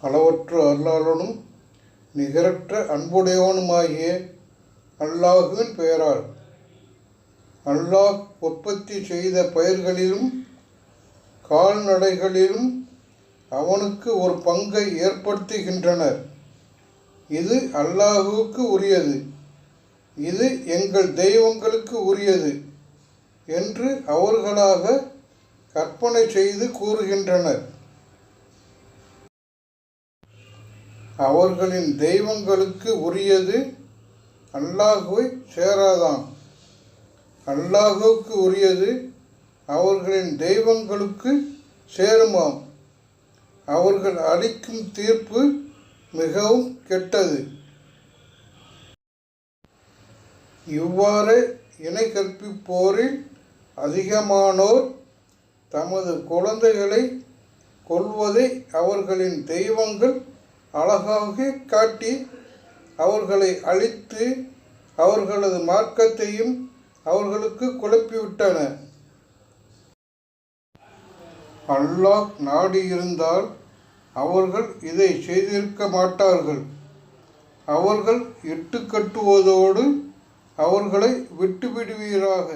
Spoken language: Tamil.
அளவற்ற அருளாளனும் நிகரற்ற அன்புடையவனுமாகிய அல்லாஹுவின் பெயரால் அல்லாஹ் உற்பத்தி செய்த பயிர்களிலும் கால்நடைகளிலும் அவனுக்கு ஒரு பங்கை ஏற்படுத்துகின்றனர். இது அல்லாஹுவுக்கு உரியது. இது எங்கள் தெய்வங்களுக்கு உரியது என்று அவர்களாக கற்பனை செய்து கூறுகின்றனர். அவர்களின் தெய்வங்களுக்கு உரியது அல்லாஹுவை சேராதாம். அல்லாஹுவுக்கு உரியது அவர்களின் தெய்வங்களுக்கு சேருமாம். அவர்கள் அளிக்கும் தீர்ப்பு மிகவும் கெட்டது. இவ்வாறு இணை கற்பிப்போரில் அதிகமானோர் தமது குழந்தைகளை கொல்வதை அவர்களின் தெய்வங்கள் அழகாக காட்டி அவர்களை அழித்து அவர்களது மார்க்கத்தையும் அவர்களுக்கு குழப்பிவிட்டன. அல்லாஹ் நாடியிருந்தால் அவர்கள் இதை செய்திருக்க மாட்டார்கள். அவர்கள் இட்டுக்கட்டுவதோடு அவர்களை விட்டுவிடுவீராக.